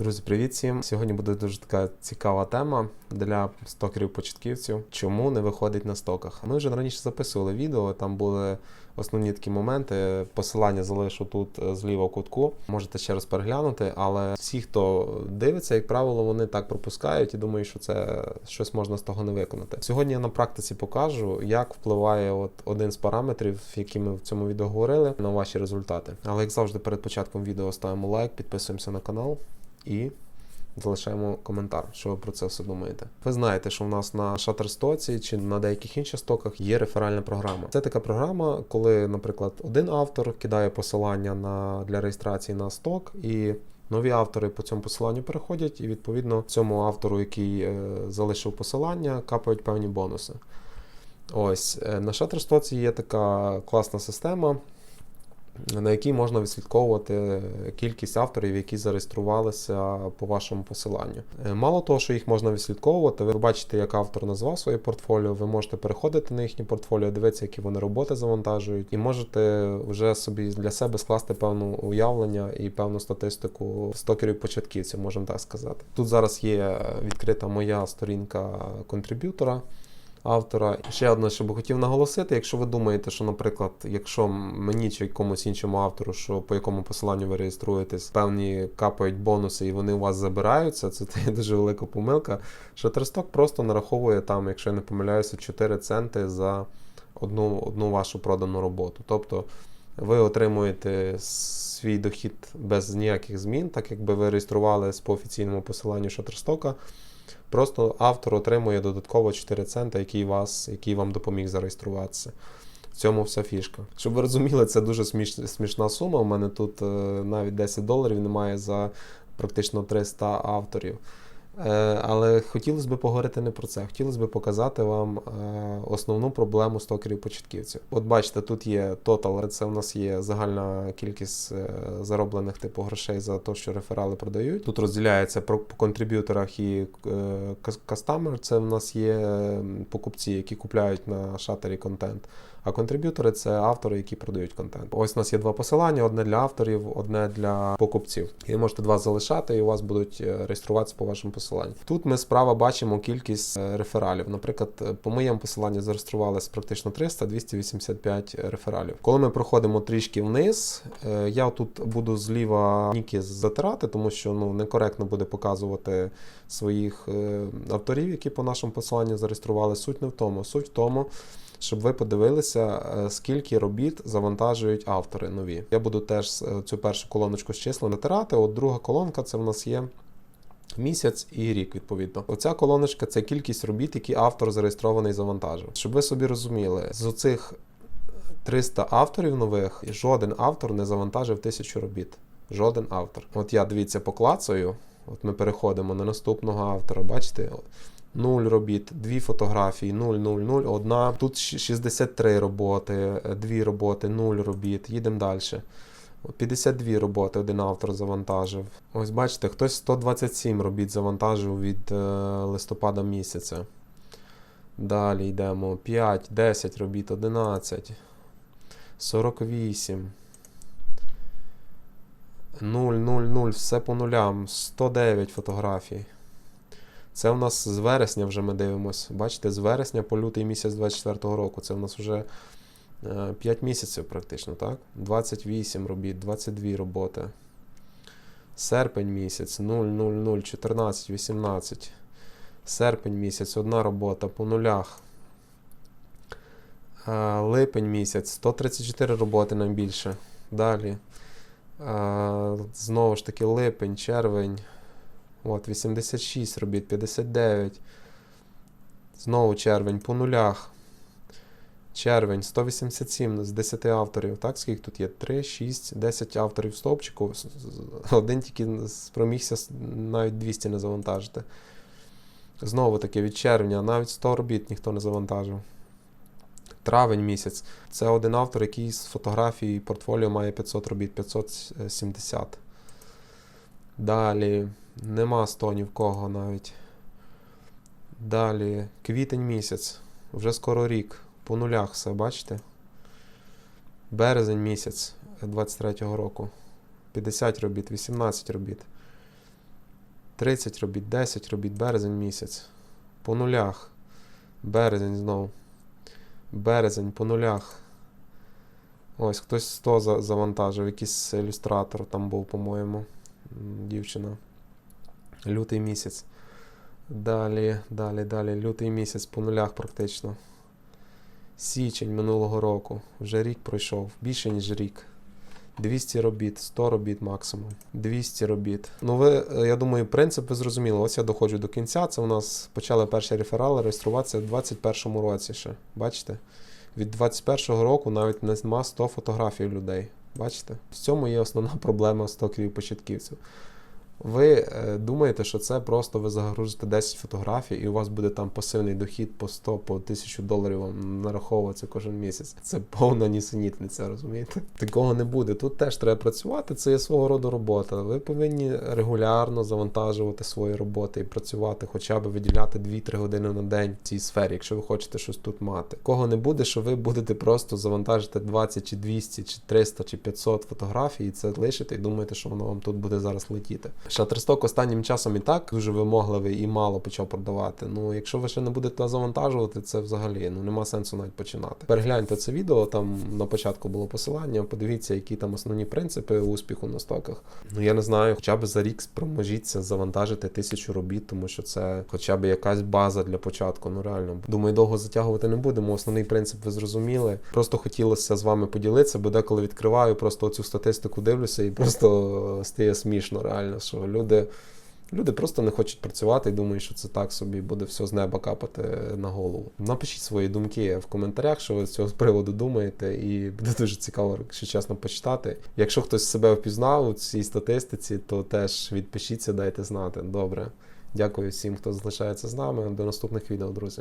Друзі, привіт всім! Сьогодні буде дуже така цікава тема для стокерів-початківців. Чому не виходить на стоках? Ми вже раніше записували відео, там були основні такі моменти. Посилання залишу тут е, зліва кутку. Можете ще раз переглянути, але всі, хто дивиться, як правило, вони так пропускають і думають, що це щось можна з того не виконати. Сьогодні я на практиці покажу, як впливає от один з параметрів, які ми в цьому відео говорили, на ваші результати. Але як завжди, перед початком відео ставимо лайк, підписуємося на канал і залишаємо коментар, що ви про це все думаєте. Ви знаєте, що в нас на Shutterstock чи на деяких інших стоках є реферальна програма. Це така програма, коли, наприклад, один автор кидає посилання на для реєстрації на сток і. Нові автори по цьому посиланню переходять, і відповідно цьому автору, який е, залишив посилання, капають певні бонуси. Ось е, на Shutterstock є така класна система, на якій можна відслідковувати кількість авторів, які зареєструвалися по вашому посиланню. Е, Мало того, що їх можна відслідковувати, ви бачите, як автор назвав своє портфоліо, ви можете переходити на їхнє портфоліо, дивитися, які вони роботи завантажують, і можете вже собі для себе скласти певне уявлення і певну статистику стокерів-початківців, можемо так сказати. Тут зараз є відкрита моя сторінка контриб'ютора автора. Ще одне, що би хотів наголосити, якщо ви думаєте, що, наприклад, якщо мені чи якомусь іншому автору, що по якому посиланню ви реєструєтесь, певні капають бонуси і вони у вас забираються, це дуже велика помилка. Шатерсток просто нараховує там, якщо я не помиляюся, 4 центи за одну, одну вашу продану роботу. Тобто ви отримуєте свій дохід без ніяких змін, так якби ви реєструвались по офіційному посиланню Shutterstock, Просто автор отримує додатково 4 цента, який, вас, який вам допоміг зареєструватися. В цьому вся фішка. Щоб ви розуміли, це дуже сміш, смішна сума. У мене тут е, навіть 10 доларів немає за практично 300 авторів. Е, але хотілося б поговорити не про це. Хотілося б показати вам е, основну проблему стокерів-початківців. От бачите, тут є тотал, це у нас є загальна кількість е, зароблених типу грошей за те, що реферали продають. Тут розділяється по контриб'юторах і кастамер. Це в нас є покупці, які купляють на шатері контент. А контриб'ютори це автори, які продають контент. Ось у нас є два посилання: одне для авторів, одне для покупців. І можете два залишати, і у вас будуть реєструватися по вашому посиланню. Тут ми справа бачимо кількість рефералів. Наприклад, по моєму посиланню зареєструвалися практично 300-285 рефералів. Коли ми проходимо трішки вниз, я тут буду зліва ніки затирати, тому що ну некоректно буде показувати своїх авторів, які по нашому посиланню зареєстрували. Суть не в тому. Суть в тому щоб ви подивилися, скільки робіт завантажують автори нові. Я буду теж цю першу колоночку з числа натирати. От друга колонка це в нас є. Місяць і рік, відповідно. Оця колоночка це кількість робіт, які автор зареєстрований завантажив. Щоб ви собі розуміли, з оцих 300 авторів нових жоден автор не завантажив тисячу робіт. Жоден автор. От я дивіться, поклацаю. От ми переходимо на наступного автора. Бачите? 0 робіт, 2 фотографії, 0, 0, 0, 1. Тут 63 роботи, 2 роботи, 0 робіт. Їдемо далі. 52 роботи один автор завантажив. Ось бачите, хтось 127 робіт завантажив від е, листопада місяця. Далі йдемо 5, 10 робіт, 11, 48. 0, 0, 0, все по нулям, 109 фотографій. Це у нас з вересня вже ми дивимося. Бачите, з вересня по лютий місяць 24-го року. Це у нас вже 5 місяців практично, так? 28 робіт, 22 роботи. Серпень місяць 0, 0, 0, 14, 18. Серпень місяць, одна робота по нулях. Липень місяць, 134 роботи найбільше. Далі. Знову ж таки, липень, червень. От, 86 робіт, 59. Знову червень по нулях. Червень 187 з 10 авторів. Так, скільки тут є? 3, 6, 10 авторів стовпчику. Один тільки спромігся навіть 200 не завантажити. Знову таки від червня, навіть 100 робіт ніхто не завантажив. Травень місяць. Це один автор, який з фотографії портфоліо має 500 робіт, 570. Далі. Нема 100 ні в кого навіть. Далі, квітень місяць. Вже скоро рік. По нулях все, бачите? Березень місяць 23-го року. 50 робіт, 18 робіт. 30 робіт, 10 робіт, березень місяць. По нулях. Березень знов. Березень по нулях. Ось хтось 100 завантажив, якийсь ілюстратор там був, по-моєму. Дівчина. Лютий місяць. Далі, далі, далі. Лютий місяць по нулях практично. Січень минулого року. Вже рік пройшов. Більше, ніж рік. 200 робіт, 100 робіт максимум. 200 робіт. Ну, ви, е, я думаю, принцип ви зрозуміли. Ось я доходжу до кінця. Це у нас почали перші реферали реєструватися в 2021 році ще. Бачите? Від 21 року навіть нема 100 фотографій людей. Бачите? В цьому є основна проблема стокерів початківців. Ви е, думаєте, що це просто ви загрузите 10 фотографій, і у вас буде там пасивний дохід по 100, по 1000 доларів вам нараховуватися кожен місяць. Це повна нісенітниця, розумієте? Такого не буде. Тут теж треба працювати, це є свого роду робота. Ви повинні регулярно завантажувати свої роботи і працювати, хоча б виділяти 2-3 години на день в цій сфері, якщо ви хочете щось тут мати. Кого не буде, що ви будете просто завантажити 20 чи 200, чи 300, чи 500 фотографій, і це лишите, і думаєте, що воно вам тут буде зараз летіти. Shutterstock останнім часом і так дуже вимогливий і мало почав продавати. Ну, якщо ви ще не будете завантажувати, це взагалі ну нема сенсу навіть починати. Перегляньте це відео, там на початку було посилання. Подивіться, які там основні принципи успіху на стоках. Ну я не знаю, хоча б за рік спроможіться завантажити тисячу робіт, тому що це хоча б якась база для початку. Ну реально, думаю, довго затягувати не будемо. Основний принцип ви зрозуміли. Просто хотілося з вами поділитися, бо деколи відкриваю, просто цю статистику дивлюся і просто стає смішно, реально, що люди. Люди просто не хочуть працювати і думають, що це так собі буде все з неба капати на голову. Напишіть свої думки в коментарях, що ви з цього приводу думаєте, і буде дуже цікаво, якщо чесно, почитати. Якщо хтось себе впізнав у цій статистиці, то теж відпишіться, дайте знати. Добре. Дякую всім, хто залишається з нами. До наступних відео, друзі.